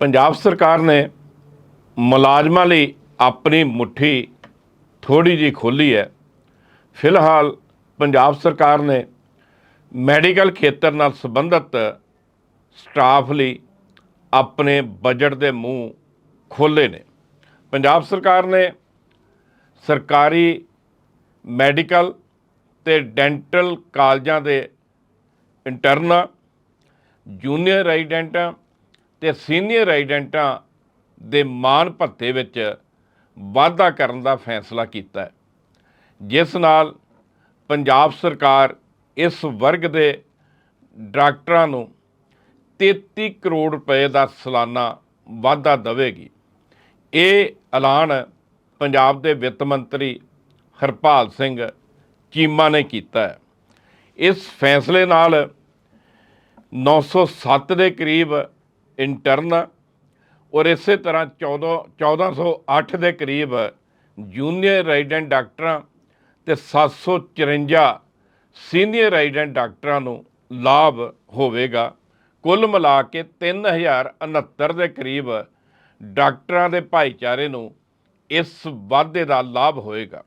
ਪੰਜਾਬ ਸਰਕਾਰ ਨੇ ਮੁਲਾਜ਼ਮਾਂ ਲਈ ਆਪਣੀ ਮੁਠੀ ਥੋੜੀ ਜੀ ਖੋਲੀ ਹੈ। ਫਿਲਹਾਲ ਪੰਜਾਬ ਸਰਕਾਰ ਨੇ ਮੈਡੀਕਲ ਖੇਤਰ ਨਾਲ ਸੰਬੰਧਿਤ ਸਟਾਫ ਲਈ ਆਪਣੇ ਬਜਟ ਦੇ ਮੂੰਹ ਖੋਲੇ ਨੇ। ਪੰਜਾਬ ਸਰਕਾਰ ਨੇ ਸਰਕਾਰੀ ਮੈਡੀਕਲ ਤੇ ਡੈਂਟਲ ਕਾਲਜਾਂ ਦੇ ਇੰਟਰਨਾਂ, ਜੂਨੀਅਰ ਰੈਜ਼ੀਡੈਂਟਾਂ ਤੇ ਸੀਨੀਅਰ ਰੈਜ਼ੀਡੈਂਟਾਂ ਦੇ ਮਾਨ ਭੱਤੇ ਵਿੱਚ ਵਾਧਾ ਕਰਨ ਦਾ ਫੈਸਲਾ ਕੀਤਾ ਹੈ। ਜਿਸ ਨਾਲ ਪੰਜਾਬ ਸਰਕਾਰ ਇਸ ਵਰਗ ਦੇ ਡਾਕਟਰਾਂ ਨੂੰ 33 ਕਰੋੜ ਰੁਪਏ ਦਾ ਸਾਲਾਨਾ ਵਾਧਾ ਦੇਵੇਗੀ। ਇਹ ਐਲਾਨ ਪੰਜਾਬ ਦੇ ਵਿੱਤ ਮੰਤਰੀ ਹਰਪਾਲ ਸਿੰਘ ਚੀਮਾ ਨੇ ਕੀਤਾ ਹੈ। ਇਸ ਫੈਸਲੇ ਨਾਲ 907 ਦੇ ਕਰੀਬ ਇੰਟਰਨ ਔਰ ਇਸੇ ਤਰ੍ਹਾਂ 14 1408 ਦੇ ਕਰੀਬ ਜੂਨੀਅਰ ਰੈਜ਼ੀਡੈਂਟ ਡਾਕਟਰਾਂ ਤੇ 754 ਸੀਨੀਅਰ ਰੈਜ਼ੀਡੈਂਟ ਡਾਕਟਰਾਂ ਨੂੰ ਲਾਭ ਹੋਵੇਗਾ। ਕੁੱਲ ਮਿਲਾ ਕੇ 3069 ਦੇ ਕਰੀਬ ਡਾਕਟਰਾਂ ਦੇ ਭਾਈਚਾਰੇ ਨੂੰ ਇਸ ਵਾਧੇ ਦਾ ਲਾਭ ਹੋਏਗਾ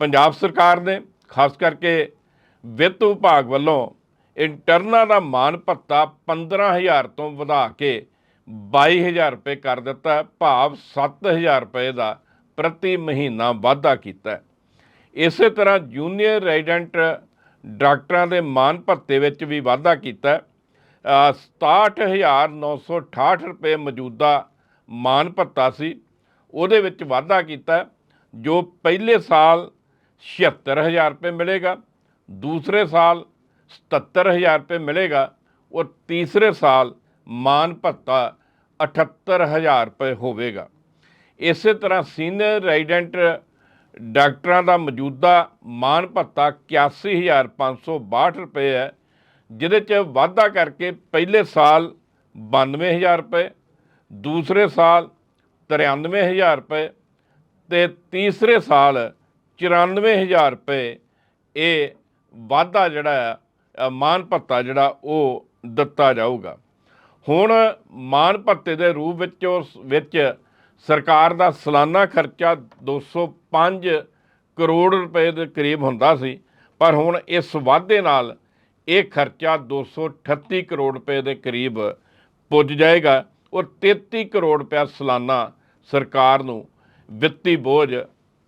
ਪੰਜਾਬ ਸਰਕਾਰ ਨੇ, ਖਾਸ ਕਰਕੇ ਵਿੱਤ ਵਿਭਾਗ ਵੱਲੋਂ ਇੰਟਰਨਾਂ ਦਾ ਮਾਨ ਭੱਤਾ 15000 ਤੋਂ ਵਧਾ ਕੇ 22000 ਰੁਪਏ ਕਰ ਦਿੱਤਾ ਹੈ ਭਾਵ 7000 ਰੁਪਏ ਦਾ ਪ੍ਰਤੀ ਮਹੀਨਾ ਵਾਧਾ ਕੀਤਾ ਇਸੇ ਤਰ੍ਹਾਂ ਜੂਨੀਅਰ ਰੈਜ਼ੀਡੈਂਟ ਡਾਕਟਰਾਂ ਦੇ ਮਾਨ ਭੱਤੇ ਵਿੱਚ ਵੀ ਵਾਧਾ ਕੀਤਾ ਹੈ। ਅ, 67968 ਰੁਪਏ ਮੌਜੂਦਾ ਮਾਨ ਭੱਤਾ ਸੀ। ਉਹਦੇ ਵਿੱਚ ਵਾਧਾ ਕੀਤਾ ਜੋ ਪਹਿਲੇ ਸਾਲ 76000 ਰੁਪਏ ਮਿਲੇਗਾ ਦੂਸਰੇ ਸਾਲ 77000 ਰੁਪਏ ਮਿਲੇਗਾ ਔਰ ਤੀਸਰੇ ਸਾਲ ਮਾਨ ਭੱਤਾ 78000 ਰੁਪਏ ਹੋਵੇਗਾ। ਇਸੇ ਤਰ੍ਹਾਂ ਸੀਨੀਅਰ ਰੈਜ਼ੀਡੈਂਟ ਡਾਕਟਰਾਂ ਦਾ ਮੌਜੂਦਾ ਮਾਨ ਭੱਤਾ 81562 ਰੁਪਏ ਹੈ, ਜਿਹਦੇ ਚ ਵਾਧਾ ਕਰਕੇ ਪਹਿਲੇ ਸਾਲ 92000 ਰੁਪਏ, ਦੂਸਰੇ ਸਾਲ 93000 ਰੁਪਏ ਤੇ ਤੀਸਰੇ ਸਾਲ 94000 ਰੁਪਏ। ਇਹ ਵਾਧਾ ਜਿਹੜਾ ਹੈ ਮਾਨ ਭੱਤਾ ਜਿਹੜਾ ਉਹ ਦਿੱਤਾ ਜਾਊਗਾ। ਹੁਣ ਮਾਨ ਭੱਤੇ ਦੇ ਰੂਪ ਵਿੱਚ ਉਸ ਵਿੱਚ ਸਰਕਾਰ ਦਾ ਸਾਲਾਨਾ ਖਰਚਾ 205 ਕਰੋੜ ਰੁਪਏ ਦੇ ਕਰੀਬ ਹੁੰਦਾ ਸੀ, ਪਰ ਹੁਣ ਇਸ ਵਾਧੇ ਨਾਲ ਇਹ ਖਰਚਾ 238 ਕਰੋੜ ਰੁਪਏ ਦੇ ਕਰੀਬ ਪੁੱਜ ਜਾਏਗਾ ਔਰ 33 ਕਰੋੜ ਰੁਪਏ ਸਾਲਾਨਾ ਸਰਕਾਰ ਨੂੰ ਵਿੱਤੀ ਬੋਝ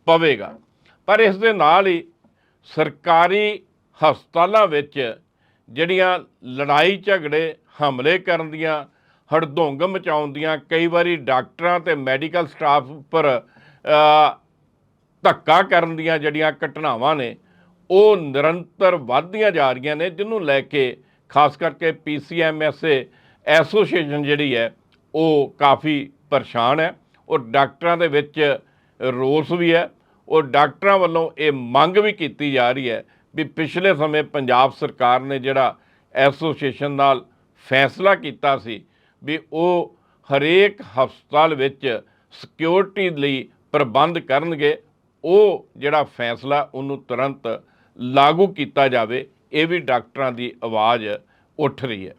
ਪਵੇਗਾ। ਪਰ ਇਸ ਦੇ ਨਾਲ ਹੀ ਸਰਕਾਰੀ ਹਸਪਤਾਲਾਂ ਵਿੱਚ ਜਿਹੜੀਆਂ ਲੜਾਈ ਝਗੜੇ, ਹਮਲੇ ਕਰਨ ਦੀਆਂ, ਹੜਦੋਂਗ ਮਚਾਉਣ ਦੀਆਂ, ਕਈ ਵਾਰੀ ਡਾਕਟਰਾਂ ਤੇ ਮੈਡੀਕਲ ਸਟਾਫ ਉੱਪਰ ਧੱਕਾ ਕਰਨ ਦੀਆਂ ਜਿਹੜੀਆਂ ਘਟਨਾਵਾਂ ਨੇ, ਉਹ ਨਿਰੰਤਰ ਵੱਧਦੀਆਂ ਜਾ ਰਹੀਆਂ ਨੇ, ਜਿਹਨੂੰ ਲੈ ਕੇ ਖਾਸ ਕਰਕੇ ਪੀਸੀਐਮਐਸਏ ਐਸੋਸੀਏਸ਼ਨ ਜਿਹੜੀ ਹੈ, ਉਹ ਕਾਫੀ ਪਰੇਸ਼ਾਨ ਹੈ। ਔਰ ਡਾਕਟਰਾਂ ਦੇ ਵਿੱਚ ਰੋਸ ਵੀ ਹੈ। ਔਰ ਡਾਕਟਰਾਂ ਵੱਲੋਂ ਇਹ ਮੰਗ ਵੀ ਕੀਤੀ ਜਾ ਰਹੀ ਹੈ ਵੀ ਪਿਛਲੇ ਸਮੇਂ ਪੰਜਾਬ ਸਰਕਾਰ ਨੇ ਜਿਹੜਾ ਐਸੋਸੀਏਸ਼ਨ ਨਾਲ ਫੈਸਲਾ ਕੀਤਾ ਸੀ ਵੀ ਉਹ ਹਰੇਕ ਹਸਪਤਾਲ ਵਿੱਚ ਸਿਕਿਉਰਿਟੀ ਲਈ ਪ੍ਰਬੰਧ ਕਰਨਗੇ, ਉਹ ਜਿਹੜਾ ਫੈਸਲਾ ਉਹਨੂੰ ਤੁਰੰਤ ਲਾਗੂ ਕੀਤਾ ਜਾਵੇ, ਇਹ ਵੀ ਡਾਕਟਰਾਂ ਦੀ ਆਵਾਜ਼ ਉੱਠ ਰਹੀ ਹੈ।